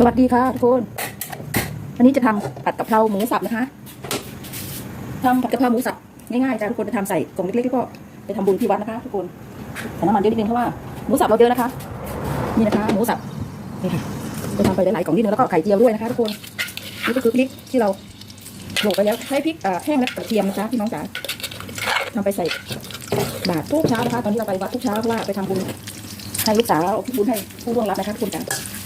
สวัสดีค่ะทุกคนวันนี้จะทำผัดกะเพราหมูสับนะคะทำผัดกะเพราหมูสับง่ายๆจ้ะทุกคนจะทำใส่กล่องเล็กๆแล้วก็ไปทำบุญที่วัดนะคะทุกคนใส่น้ำมันเยอะนิดนึงเพราะว่าหมูสับเราเยอะนะคะ นี่นะคะ หมูสับนี่ค่ะจะทำไปหลายๆกล่องนิดนึงแล้วก็ไข่เจียวด้วยนะคะทุกคนนี่ก็คือพริกที่เราโขลกไปแล้วใช้พริกแห้งและกระเทียมนะคะพี่น้องจ๋าทำไปใส่บาตรทุกเช้านะคะ ตอนนี้เราไปวัดทุกเช้าเพราะว่าไปทำบุญให้ลูกสาวเอาพิบุญให้ผู้ร่วงรับนะคะทุกคนจ๋า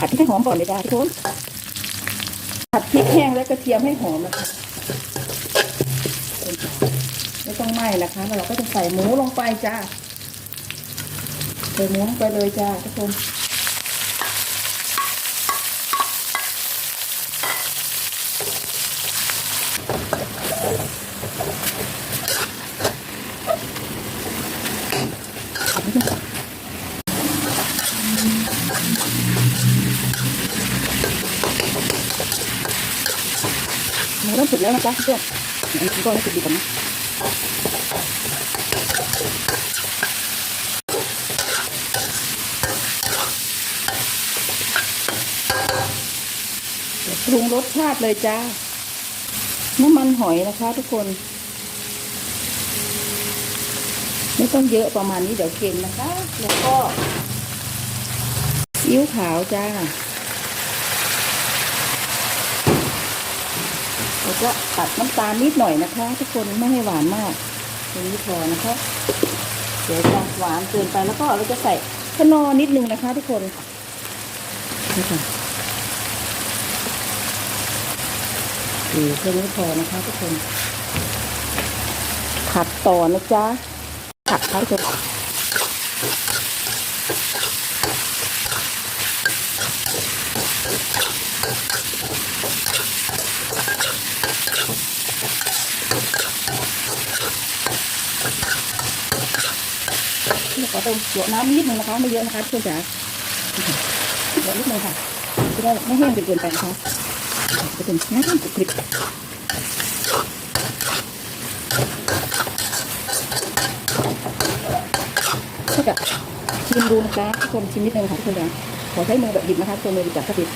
ผัดให้หอมก่อนเลยจ้าทุกคนผัดพริกแห้งและกระเทียมให้หอมนะคะไม่ต้องไหม้นะคะแล้วเราก็จะใส่หมูลงไปจ้าใส่หมูลงไปเลยจ้าทุกคน เริ่มสุกแล้วนะจ๊ะเพื่อนอันนี้ก็ให้สุกดีก่อนะปรุงรสชาติเลยจ้า น้ำมันหอยนะคะทุกคน ไม่ต้องเยอะประมาณนี้เดี๋ยวเค็มนะคะ แล้วก็ซีอิ๊วขาวจ้า แล้วก็ตัดน้ำตาลนิดหน่อยนะคะ ทุกคนไม่ให้หวานมากตรงนี้พอนะคะเดี๋ยวจะหวานเกินไปแล้วก็เราจะใส่ขนอนิดนึงนะคะ ทุกคนนี่ค่ะดีแค่นี้พอนะคะ ทุกคน ผัดต่อนะจ๊ะผัดทั้งตัว แล้วก็ต้องหยดน้ำนิดนึงนะคะไม่เยอะนะคะทุกคนจ๋าหยดนิดนึงค่ะจะได้ไม่แห้งจนเกินไปนะคะจะเป็นน้ำกรุบกริบก็จะชิมดูนะคะทุกคนชิมนิดนึงค่ะทุกคนจ๋าขอใช้มือแบบหยิบนะคะตัวมือจับกระปิด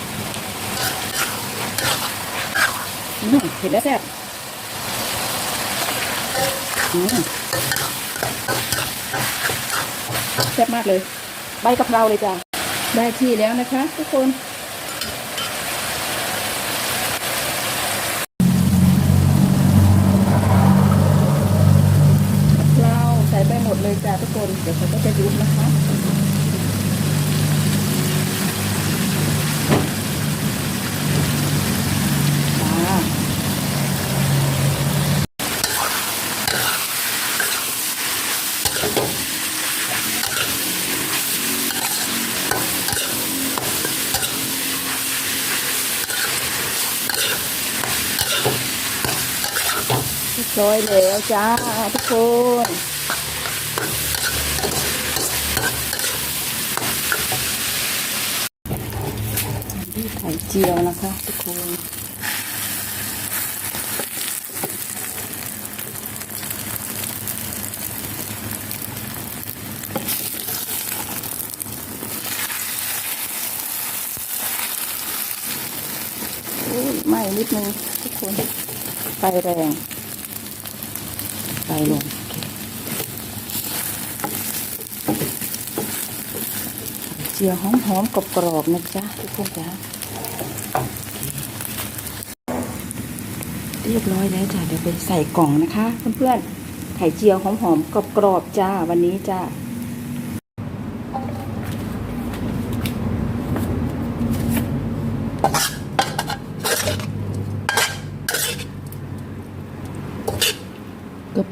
อืมเผ็ดและแซ่บอืม แซ่บมากเลย ใบกะเพราเลยจ้ะ ได้ที่แล้วนะคะ ทุกคนกะเพราใส่ไปหมดเลยจ้ะทุกคน เดี๋ยวเขาก็จะยุบนะคะจ้า เรียบร้อยแล้วจ้าทุกคนนี่ไข่เจียวนะคะทุกคนอุ้ยไหม้นิดนึงทุกคนไฟแรง ไฟลงเจียวหอมๆกรอบๆนะจ๊ะทุกคนจ้ะเรียบร้อยแล้วจ้ะเดี๋ยวไปใส่กล่องนะคะ เพื่อนๆไข่เจียวหอมๆกรอบๆจ้าวันนี้จ้า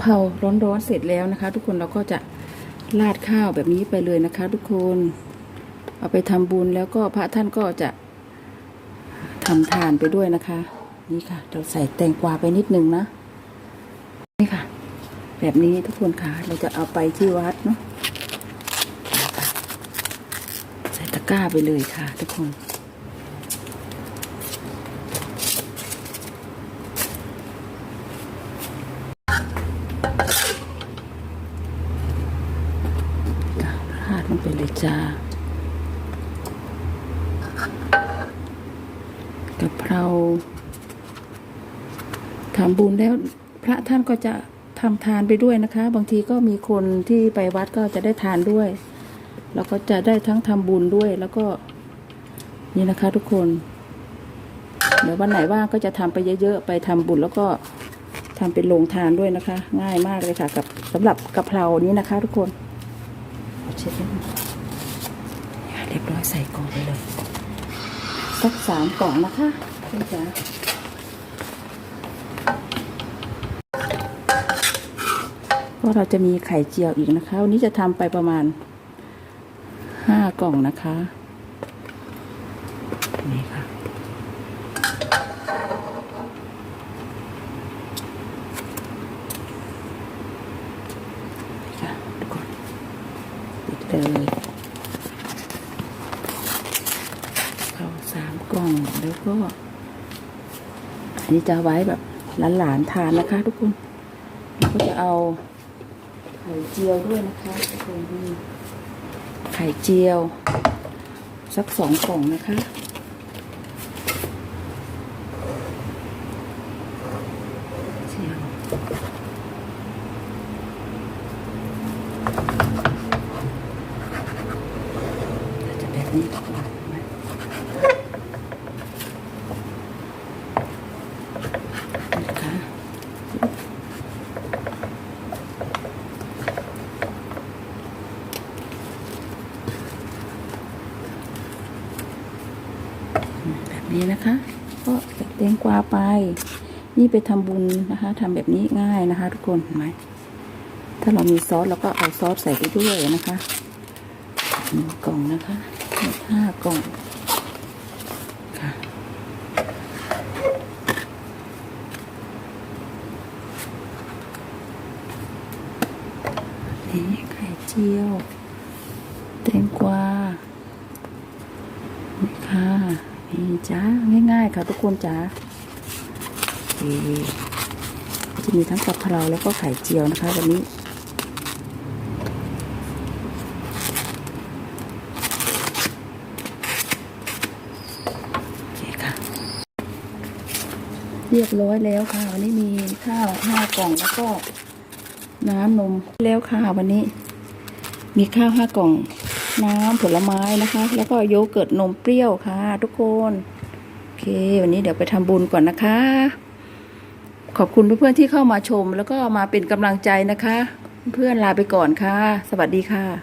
เพราร้อนๆเสร็จแล้วนะคะ ทุกคนเราก็จะราดข้าวแบบนี้ไปเลยนะคะ ทุกคนเอาไปทำบุญแล้วก็พระท่านก็จะทำทานไปด้วยนะคะ นี่ค่ะ เราใส่แตงกวาไปนิดนึงนะนี่ค่ะ แบบนี้ทุกคนค่ะ เราจะเอาไปที่วัดเนาะใส่ตะกร้าไปเลยค่ะ ทุกคน ราดลงไปเลยจ้า กะเพราทำบุญแล้วพระท่านก็จะทำทานไปด้วยนะคะ บางทีก็มีคนที่ไปวัดก็จะได้ทานด้วย แล้วก็จะได้ทั้งทำบุญด้วยแล้วก็นี่นะคะ ทุกคน เดี๋ยววันไหนว่างก็จะทำไปเยอะๆไปทำบุญแล้วก็ทำเป็นโรงทานด้วยนะคะ ง่ายมากเลยค่ะ กับสำหรับกะเพรานี้นะคะ ทุกคนเช็ดเรียบร้อยใส่กล่องไปเลย สักสามกล่องนะคะคุณจ๋าเพราะเราจะมีไข่เจียวอีกนะคะ วันนี้จะทำไปประมาณห้ากล่องนะคะ นี่ค่ะ นี่ค่ะทุกคนปิดเลยเข้าสามกล่อง แล้วก็อันนี้จะไว้แบบหลานๆทานนะคะ ทุกคนแล้วก็จะเอาไข่เจียวด้วยนะคะทุกคนนี่ไข่เจียว สักสองกล่องนะคะเจียวจะแบบนี้ก่อนไหมนะคะแบบ นี้นะคะ ก็ใส่แตงกวาไป นี่ไปทำบุญนะคะทำแบบนี้ง่ายนะคะ ทุกคนเห็นไหมถ้าเรามีซอสเราก็เอาซอสใส่ไปด้วยนะคะหนึ่งกล่องนะคะห้ากล่องค่ะนี่ไข่เจียวแตงกวานี่ค่ะนี่ จ้าง่าย ๆ ค่ะทุกคนจ้าจะมีทั้งกะเพราแล้วก็ไข่เจียวนะคะวันนี้เค่ะเรียบร้อยแล้วค่ะ วันนี้มีข้าวห้ากล่องแล้วก็น้ำนมแล้วค่ะวันนี้ มีข้าวห้ากล่องน้ำผลไม้นะคะ แล้วก็โยเกิร์ตนมเปรี้ยวค่ะ ทุกคน เค วันนี้เดี๋ยวไปทำบุญก่อนนะคะ ขอบคุณเพื่อนๆที่เข้ามาชม แล้วก็มาเป็นกำลังใจนะคะ เพื่อนลาไปก่อนค่ะ สวัสดีค่ะ